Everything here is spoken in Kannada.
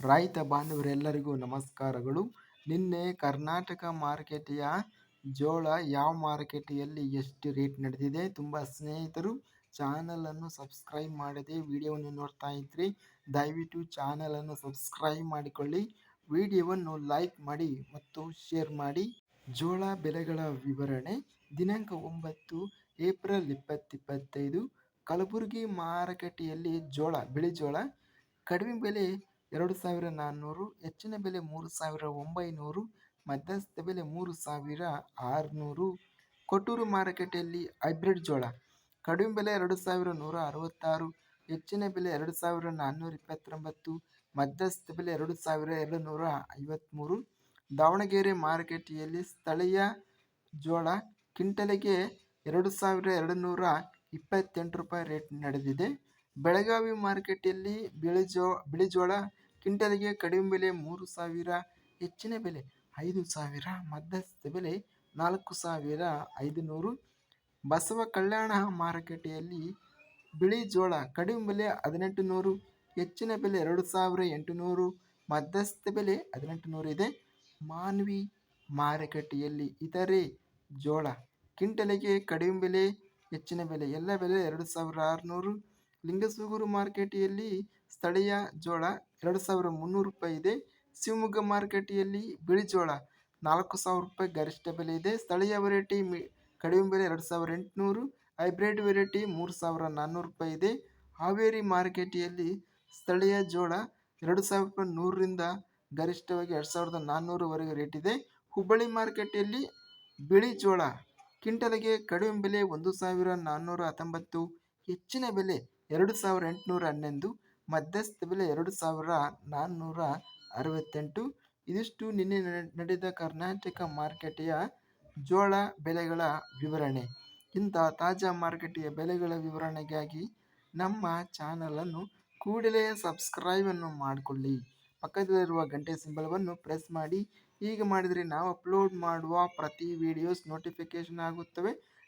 ರೈತ ಬಾಂಧವರೆಲ್ಲರಿಗೂ ನಮಸ್ಕಾರಗಳು. ನಿನ್ನೆ ಕರ್ನಾಟಕ ಮಾರುಕಟ್ಟೆಯ ಜೋಳ ಯಾವ ಮಾರುಕಟ್ಟೆಯಲ್ಲಿ ಎಷ್ಟು ರೇಟ್ ನಡೆದಿದೆ ತುಂಬ ಸ್ನೇಹಿತರು ಚಾನಲನ್ನು ಸಬ್ಸ್ಕ್ರೈಬ್ ಮಾಡದೆ ವಿಡಿಯೋವನ್ನು ನೋಡ್ತಾ ಇದ್ರಿ, ದಯವಿಟ್ಟು ಚಾನಲನ್ನು ಸಬ್ಸ್ಕ್ರೈಬ್ ಮಾಡಿಕೊಳ್ಳಿ, ವಿಡಿಯೋವನ್ನು ಲೈಕ್ ಮಾಡಿ ಮತ್ತು ಶೇರ್ ಮಾಡಿ. ಜೋಳ ಬೆಲೆಗಳ ವಿವರಣೆ, ದಿನಾಂಕ ಒಂಬತ್ತು ಏಪ್ರಿಲ್ ಇಪ್ಪತ್ತಿಪ್ಪತ್ತೈದು ಕಲಬುರಗಿ ಮಾರುಕಟ್ಟೆಯಲ್ಲಿ ಜೋಳ, ಬಿಳಿ ಜೋಳ, ಕಡಿಮೆ ಬೆಲೆ ಎರಡು ಸಾವಿರ ನಾನ್ನೂರು ಹೆಚ್ಚಿನ ಬೆಲೆ ಮೂರು ಸಾವಿರ ಒಂಬೈನೂರು ಮಧ್ಯಸ್ಥ ಬೆಲೆ ಮೂರು ಸಾವಿರ ಆರುನೂರು ಕೊಟ್ಟೂರು ಮಾರುಕಟ್ಟೆಯಲ್ಲಿ ಹೈಬ್ರಿಡ್ ಜೋಳ, ಕಡಿಮೆ ಬೆಲೆ ಎರಡು ಸಾವಿರ ನೂರ ಅರವತ್ತಾರು ಹೆಚ್ಚಿನ ಬೆಲೆ ಎರಡು ಸಾವಿರ ನಾನ್ನೂರ ಇಪ್ಪತ್ತೊಂಬತ್ತು ಮಧ್ಯಸ್ಥ ಬೆಲೆ ಎರಡು ಸಾವಿರ ಎರಡು ನೂರ ಐವತ್ತ್ಮೂರು ದಾವಣಗೆರೆ ಮಾರುಕಟ್ಟೆಯಲ್ಲಿ ಸ್ಥಳೀಯ ಜೋಳ ಕ್ವಿಂಟಲಿಗೆ ಎರಡು ಸಾವಿರ ಎರಡು ನೂರ ಇಪ್ಪತ್ತೆಂಟು ರೂಪಾಯಿ ರೇಟ್ ನಡೆದಿದೆ. ಬೆಳಗಾವಿ ಮಾರುಕಟ್ಟೆಯಲ್ಲಿ ಬಿಳಿ ಜೋ, ಬಿಳಿ ಜೋಳ ಕ್ವಿಂಟಲಿಗೆ ಕಡಿಮೆ ಬೆಲೆ ಮೂರು ಸಾವಿರ, ಹೆಚ್ಚಿನ ಬೆಲೆ ಐದು ಸಾವಿರ, ಮಧ್ಯಸ್ಥ ಬೆಲೆ ನಾಲ್ಕು ಸಾವಿರ ಐದು ನೂರು ಬಸವ ಕಲ್ಯಾಣ ಮಾರುಕಟ್ಟೆಯಲ್ಲಿ ಬಿಳಿ ಜೋಳ ಕಡಿಮೆ ಬೆಲೆ ಹದಿನೆಂಟು ನೂರು ಹೆಚ್ಚಿನ ಬೆಲೆ ಎರಡು ಸಾವಿರ ಎಂಟುನೂರು, ಮಧ್ಯಸ್ಥ ಬೆಲೆ ಹದಿನೆಂಟು ನೂರು ಇದೆ. ಮಾನ್ವಿ ಮಾರುಕಟ್ಟೆಯಲ್ಲಿ ಇತರೆ ಜೋಳ ಕ್ವಿಂಟಲಿಗೆ ಕಡಿಮೆ ಬೆಲೆ, ಹೆಚ್ಚಿನ ಬೆಲೆ ಎಲ್ಲ ಬೆಲೆ ಎರಡು ಸಾವಿರ ಆರುನೂರು. ಲಿಂಗಸೂಗೂರು ಮಾರುಕಟ್ಟೆಯಲ್ಲಿ ಸ್ಥಳೀಯ ಜೋಳ ಎರಡು ಸಾವಿರ ಮುನ್ನೂರು ರೂಪಾಯಿ ಇದೆ. ಶಿವಮೊಗ್ಗ ಮಾರುಕಟ್ಟೆಯಲ್ಲಿ ಬಿಳಿ ಜೋಳ ನಾಲ್ಕು ಸಾವಿರ ರೂಪಾಯಿ ಗರಿಷ್ಠ ಬೆಲೆ ಇದೆ. ಸ್ಥಳೀಯ ವೆರೈಟಿ ಮಿ, ಕಡಿಮೆ ಬೆಲೆ ಎರಡು ಸಾವಿರ ಎಂಟುನೂರು ಹೈಬ್ರಿಡ್ ವೆರೈಟಿ ಮೂರು ಸಾವಿರ ನಾನ್ನೂರು ರೂಪಾಯಿ ಇದೆ. ಹಾವೇರಿ ಮಾರುಕಟ್ಟೆಯಲ್ಲಿ ಸ್ಥಳೀಯ ಜೋಳ ಎರಡು ಸಾವಿರ ರೂಪಾಯಿ ನೂರರಿಂದ ಗರಿಷ್ಠವಾಗಿ ಎರಡು ಸಾವಿರದ ನಾನ್ನೂರವರೆಗೆ ರೇಟ್ ಇದೆ. ಹುಬ್ಬಳ್ಳಿ ಮಾರುಕಟ್ಟೆಯಲ್ಲಿ ಬಿಳಿ ಜೋಳ ಕ್ವಿಂಟಲ್ಗೆ ಕಡಿಮೆ ಬೆಲೆ ಒಂದು ಸಾವಿರ ನಾನ್ನೂರ ಹತ್ತೊಂಬತ್ತು, ಹೆಚ್ಚಿನ ಬೆಲೆ ಎರಡು ಸಾವಿರ ಎಂಟುನೂರ ಹನ್ನೊಂದು ಮಧ್ಯಸ್ಥ ಬೆಲೆ ಎರಡು ಸಾವಿರ ನಾನ್ನೂರ ಅರವತ್ತೆಂಟು. ಇದಿಷ್ಟು ನಿನ್ನೆ ನಡೆದ ಕರ್ನಾಟಕ ಮಾರುಕಟ್ಟೆಯ ಜೋಳ ಬೆಲೆಗಳ ವಿವರಣೆ. ಇಂಥ ತಾಜಾ ಮಾರುಕಟ್ಟೆಯ ಬೆಲೆಗಳ ವಿವರಣೆಗಾಗಿ ನಮ್ಮ ಚಾನಲನ್ನು ಕೂಡಲೇ ಸಬ್ಸ್ಕ್ರೈಬನ್ನು ಮಾಡಿಕೊಳ್ಳಿ. ಪಕ್ಕದಲ್ಲಿರುವ ಗಂಟೆ ಸಿಂಬಲವನ್ನು ಪ್ರೆಸ್ ಮಾಡಿ. ಹೀಗೆ ಮಾಡಿದರೆ ನಾವು ಅಪ್ಲೋಡ್ ಮಾಡುವ ಪ್ರತಿ ವಿಡಿಯೋಸ್ ನೋಟಿಫಿಕೇಷನ್ ಆಗುತ್ತವೆ.